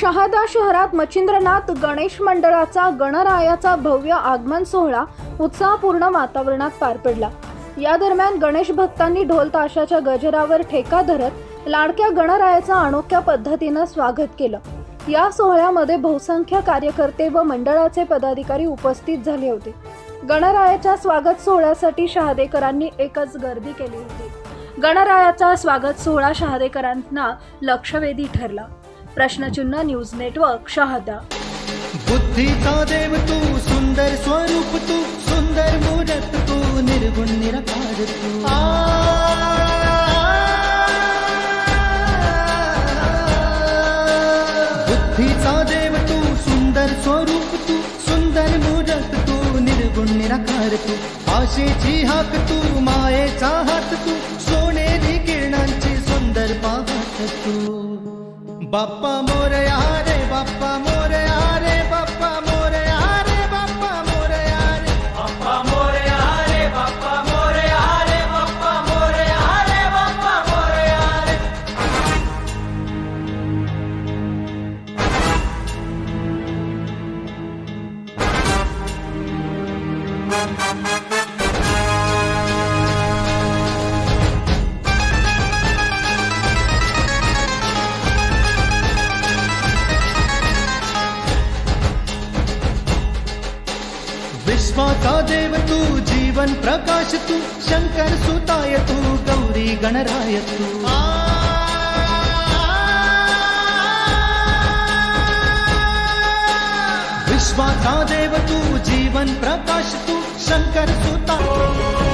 शहादा शहरात मच्छिंद्रनाथ गणेश मंडळाचा गणरायाचा भव्य आगमन सोहळा उत्साहपूर्ण वातावरणात पार पडला. या दरम्यान गणेश भक्तांनी ढोल ताशाच्या गजरावर ठेका धरत लाडक्या गणरायाचं अनोख्या पद्धतीनं स्वागत केलं. या सोहळ्यामध्ये बहुसंख्य कार्यकर्ते व मंडळाचे पदाधिकारी उपस्थित झाले होते. गणरायाच्या स्वागत सोहळ्यासाठी शहादेकरांनी एकच गर्दी केली होती. गणरायाचा स्वागत सोहळा शहादेकरांना लक्षवेधी ठरला. प्रश्नचिन्ह न्यूज नेटवर्क शहादा बुद्धीचा देव तू सुंदर स्वरूप तू सुंदर मूरत तू निर्गुण निरकार तू बुद्धीचा देव तू सुंदर स्वरूप तू सुंदर मूरत तू निर्गुण निराकार तू आशेची हाक तू मायेचा हात तू सोनेरी किरणांची सुंदर पाहत तू बाप मोरे आरे पा मोरे आरे पा मोरे विश्वाचा देव तू जीवन प्रकाश तू शंकर सुताय तू गौरी गणराय तू विश्वाचा देव तू जीवन प्रकाश तू शंकर सुताय